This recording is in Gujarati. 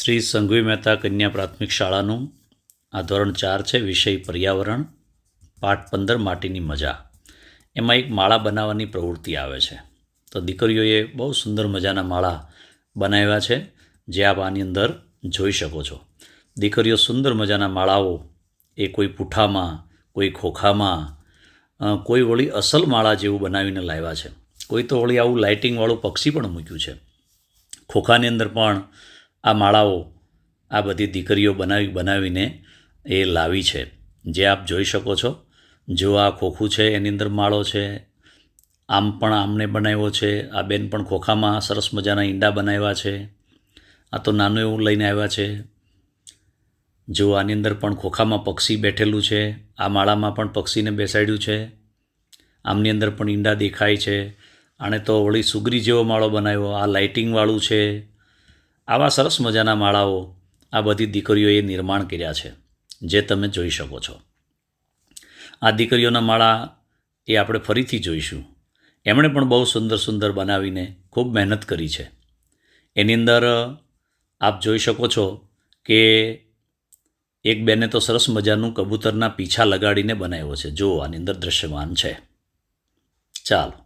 શ્રી સંઘવી મહેતા કન્યા પ્રાથમિક શાળાનું આ ધોરણ ચાર છે, વિષય પર્યાવરણ, પાઠ પંદર, માટીની મજા. એમાં એક માળા બનાવવાની પ્રવૃત્તિ આવે છે. તો દીકરીઓએ બહુ સુંદર મજાના માળા બનાવ્યા છે, જે આપ આની અંદર જોઈ શકો છો. દીકરીઓ સુંદર મજાના માળાઓ, એ કોઈ પૂઠામાં કોઈ ખોખામાં કોઈ વળી અસલ માળા જેવું બનાવીને લાવ્યા છે. કોઈ તો વળી આવું લાઇટિંગવાળું પક્ષી પણ મૂક્યું છે. ખોખાની અંદર પણ આ માળાઓ, આ બધી દીકરીઓ બનાવી, બનાવીને એ લાવી છે. જે આપ જોઈ શકો છો, જો આ ખોખું છે, એની અંદર માળો છે, આમ પણ આમને બનાવ્યો છે, આ બેન પણ ખોખામાં સરસ મજાના ઈંડા બનાવ્યા છે, આ તો નાનું એવું લઈને આવ્યા છે. જો આની અંદર પણ ખોખામાં પક્ષી બેઠેલું છે, આ માળામાં પણ પક્ષીને બેસાડ્યું છે, આમની અંદર પણ ઈંડા દેખાય છે. આણે તો વળી સુગરી જેવો માળો બનાવ્યો, આ લાઇટિંગવાળું છે આવા સરસ મજાના માળાઓ આ બધી દીકરીઓએ નિર્માણ કર્યા છે, જે તમે જોઈ શકો છો. આ દીકરીઓના માળા એ આપણે ફરીથી જોઈશું. એમણે પણ બહુ સુંદર સુંદર બનાવીને ખૂબ મહેનત કરી છે. એની અંદર આપ જોઈ શકો છો કે એક બેને તો સરસ મજાનું કબૂતરના પીછા લગાડીને બનાવ્યો છે. જો આની અંદર દ્રશ્યમાન છે. ચાલો.